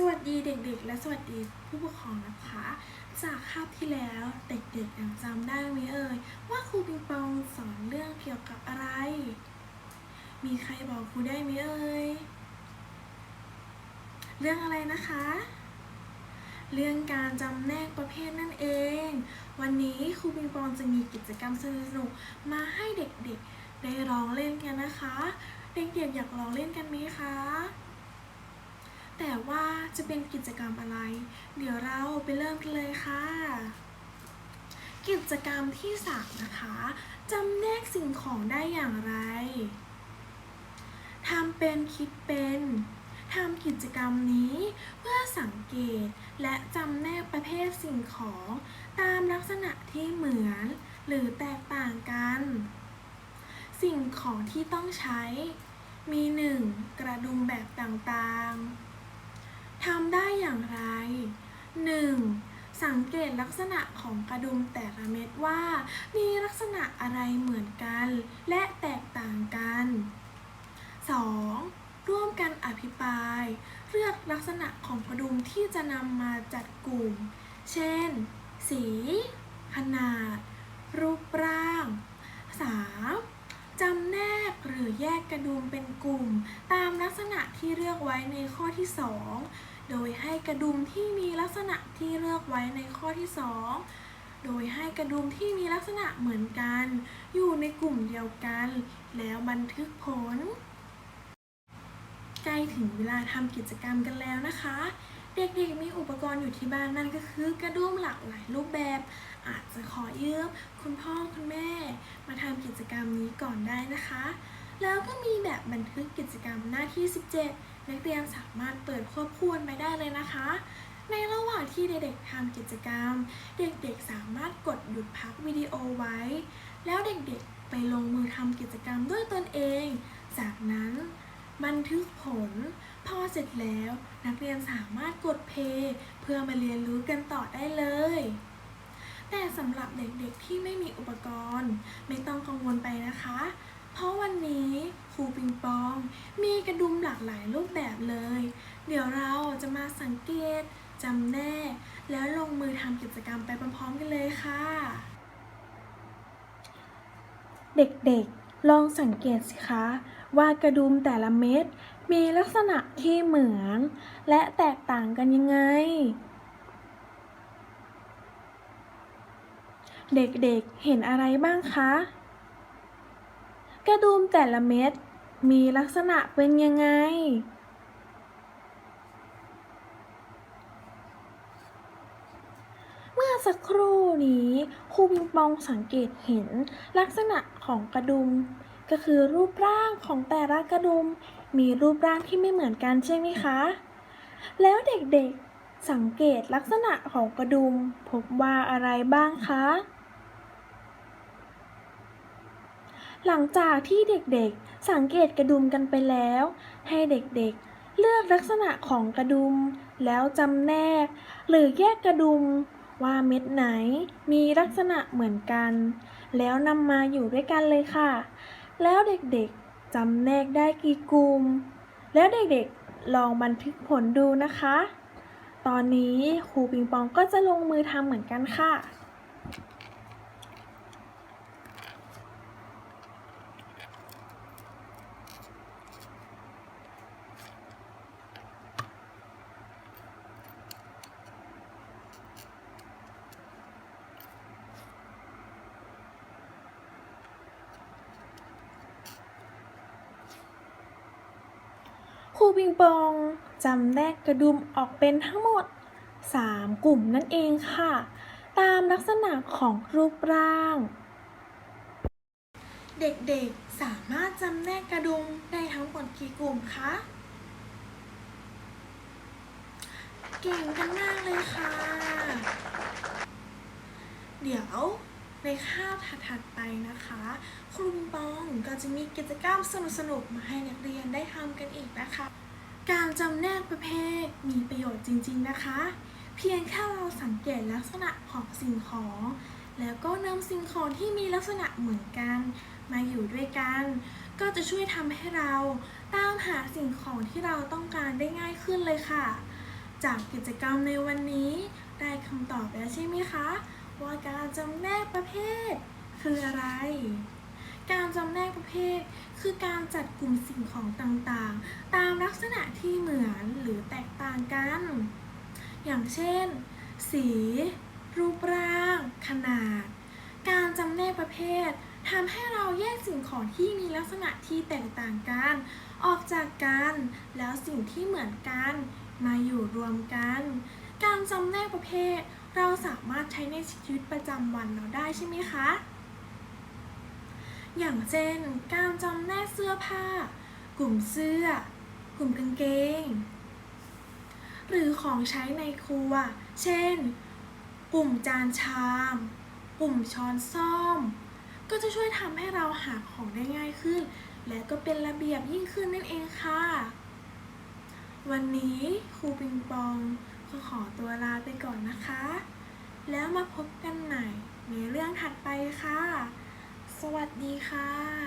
สวัสดีเด็กๆ และสวัสดีผู้ปกครองนะคะ จากคาบที่แล้วเด็กๆยังจำได้ไหมเอ่ยว่าครูปิงปองสอนเรื่องเกี่ยวกับอะไร มีใครบอกครูได้ไหมเอ่ยเรื่องอะไรนะคะ เรื่องการจำแนกประเภทนั่นเอง วันนี้ครูปิงปองจะมีกิจกรรมสนุกๆมาให้เด็กๆ ได้ร้องเล่นกันนะคะ เด็กๆอยากร้องเล่นกันไหมคะ แต่ว่าจะเป็นกิจกรรมอะไร เดี๋ยวเราไปเริ่มกันเลยค่ะ กิจกรรมที่สามนะคะจำแนกสิ่งของได้อย่างไรทำเป็นคิดเป็นทำกิจกรรมนี้เพื่อสังเกตและจำแนกประเภทสิ่งของตามลักษณะที่เหมือนหรือแตกต่างกัน สิ่งของที่ต้องใช้มี 1. กระดุมแบบต่างๆ ทำได้อย่างไร 1. สังเกตลักษณะของกระดุมแต่ละเม็ดว่า มีลักษณะอะไรเหมือนกัน และแตกต่างกัน 2. ร่วมกันอภิปราย เลือกลักษณะของกระดุมที่จะนำมาจัดกลุ่ม เช่น สี ขนาด รูปร่าง 3. จำแนกหรือแยกกระดุมเป็นกลุ่ม ตามลักษณะที่เลือกไว้ในข้อที่ 2 โดยให้กระดุมที่มีลักษณะที่เลือกไว้ในข้อที่ 2 โดยให้กระดุมที่มีลักษณะเหมือนกัน อยู่ในกลุ่มเดียวกัน แล้วบันทึกผล ใกล้ถึงเวลาทำกิจกรรมกันแล้วนะคะ เด็กๆมีอุปกรณ์อยู่ที่บ้านนั่นก็คือกระดุมหลากหลายรูปแบบ อาจจะขอยืมคุณพ่อคุณแม่ มาทำกิจกรรมนี้ก่อนได้นะคะ แล้วก็มีแบบบันทึกกิจกรรมหน้าที่ 17 นักเรียนสามารถเปิดควบคู่ไปได้เลยนะคะ ในระหว่างที่เด็กๆทำกิจกรรม เด็กๆสามารถกดหยุดพักวิดีโอไว้ แล้วเด็กๆไปลงมือทำกิจกรรมด้วยตนเอง จากนั้นบันทึกผล พอเสร็จแล้วนักเรียนสามารถกดเพย์เพื่อมาเรียนรู้กันต่อได้เลย แต่สำหรับเด็กๆที่ไม่มีอุปกรณ์ ไม่ต้องกังวลไปนะคะ เพราะวันนี้ครูปิงปอง มีกระดุมหลากหลายรูปแบบเลย เดี๋ยวเราจะมาสังเกตจำแนกแล้วลงมือทำกิจกรรมไปพร้อมๆกันเลยค่ะ เด็กๆ ลองสังเกตสิคะ ว่ากระดุมแต่ละเม็ดมีลักษณะที่เหมือน และแตกต่างกันยังไง เด็กๆ เห็นอะไรบ้างคะ กระดุมแต่ละเม็ดมีลักษณะเป็นยังไง เมื่อสักครู่นี้ครูปิงปองสังเกตเห็นลักษณะของกระดุม ก็คือรูปร่างของแต่ละกระดุม มีรูปร่างที่ไม่เหมือนกันใช่ไหมคะ แล้วเด็กๆสังเกตลักษณะของกระดุม พบว่าอะไรบ้างคะ หลังจากที่เด็กๆ สังเกตกระดุมกันไปแล้ว ให้เด็กๆ เลือกลักษณะของกระดุม แล้วจำแนก หรือแยกกระดุม ว่าเม็ดไหนมีลักษณะเหมือนกัน แล้วนำมาอยู่ด้วยกันเลยค่ะ แล้วเด็กๆจำแนกได้กี่กลุ่ม แล้วเด็กๆลองบันทึกผลดูนะคะ ตอนนี้ครูปิงปองก็จะลงมือทำเหมือนกันค่ะ ครูปิงปองจำแนกกระดุมออกเป็นทั้งหมด 3 กลุ่มนั่นเองค่ะ ตามลักษณะของรูปร่าง เด็กๆสามารถจำแนกกระดุมได้ทั้งหมดกี่กลุ่มคะ เก่งกันมากเลยค่ะ เดี๋ยว ในคาบถัดไปนะคะ ครูปิงปองก็จะมีกิจกรรมสนุกๆมาให้นักเรียนได้ทำกันอีกนะคะ การจำแนกประเภทมีประโยชน์จริงๆนะคะ เพียงแค่เราสังเกตลักษณะของสิ่งของ แล้วก็นำสิ่งของที่มีลักษณะเหมือนกัน มาอยู่ด้วยกัน ก็จะช่วยทำให้เราตามหาสิ่งของที่เราต้องการได้ง่ายขึ้นเลยค่ะ จากกิจกรรมในวันนี้ได้คำตอบแล้วใช่ไหมคะ ว่าการจำแนกประเภท คืออะไร การจำแนกประเภท คือการจัดกลุ่มสิ่งของต่างๆ ตามลักษณะที่เหมือนหรือแตกต่างกัน อย่างเช่น สี รูปร่าง ขนาด การจำแนกประเภททำให้เราแยกสิ่งของที่มีลักษณะที่แตกต่างกัน ออกจากกัน แล้วสิ่งที่เหมือนกัน มาอยู่รวมกัน การจำแนกประเภท เราสามารถใช้ในชีวิตประจำวันเราได้ใช่ไหมคะ อย่างเช่น การจำแนกเสื้อผ้า กลุ่มเสื้อ กลุ่มกางเกง หรือของใช้ในครัว เช่น กลุ่มจานชาม กลุ่มช้อนซ่อม ก็จะช่วยทำให้เราหาของได้ง่ายขึ้น และก็เป็นระเบียบยิ่งขึ้นนั่นเองค่ะ วันนี้ครูปิงปอง ก็ขอตัวลาไปก่อนนะคะ แล้วมาพบกันใหม่ในเรื่องถัดไปค่ะ สวัสดีค่ะ